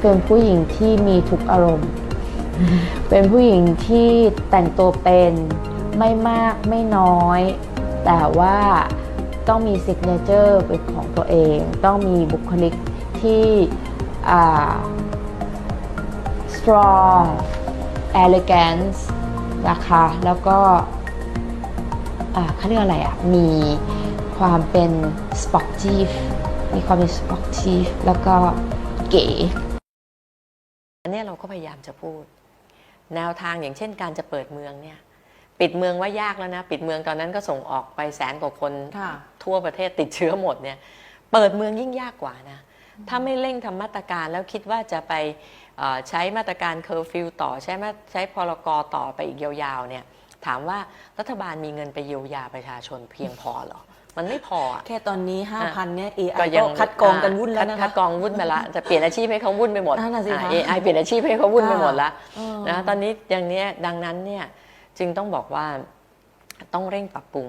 เป็นผู้หญิงที่มีทุกอารมณ์ เป็นผู้หญิงที่แต่งตัวเป็นไม่มากไม่น้อย แต่ว่าต้องมีซิกเนเจอร์เป็นของตัวเอง ต้องมีบุคลิกที่ strong elegance นะคะ แล้วก็เขาเรียกอะไรอะ มีความเป็น sportive มีความเป็น sportive แล้วก็เก๋ อันเนี้ยเราก็พยายามจะพูด แนวทางอย่างเช่นการจะเปิดเมืองเนี่ย ปิดเมืองว่ายากแล้วนะ ปิดเมืองตอนนั้นก็ส่งออกไปแสนกว่าคนค่ะทั่วประเทศติดเชื้อหมดเนี่ย เปิดเมืองยิ่งยากกว่านะ ถ้าไม่เร่งทำมาตรการแล้วคิดว่าจะไปเอ่อใช้มาตรการเคอร์ฟิวต่อใช้มาใช้พรกต่อไปอีกยาวๆเนี่ย ถามว่ารัฐบาลมีเงินไปเยียวยาประชาชนเพียงพอเหรอ มันไม่พออะแค่ตอนนี้ 5,000เนี่ย AI ก็ก็ยังคัดกรองกันวุ่นแล้วคัดนะคัคะดกรองวุ่นไปละจะเปลี่ยนอาชีพให้เขาวุ่นไปหมดนั่นน่ะสิคะอ่า AI เปลี่ยนอาชีพให้เขาวุ่นไปหมดละเออนะตอนนี้อย่างเนี้ยดังนั้นเนี่ยจึงต้องบอกว่าต้องเร่งปรับปรุง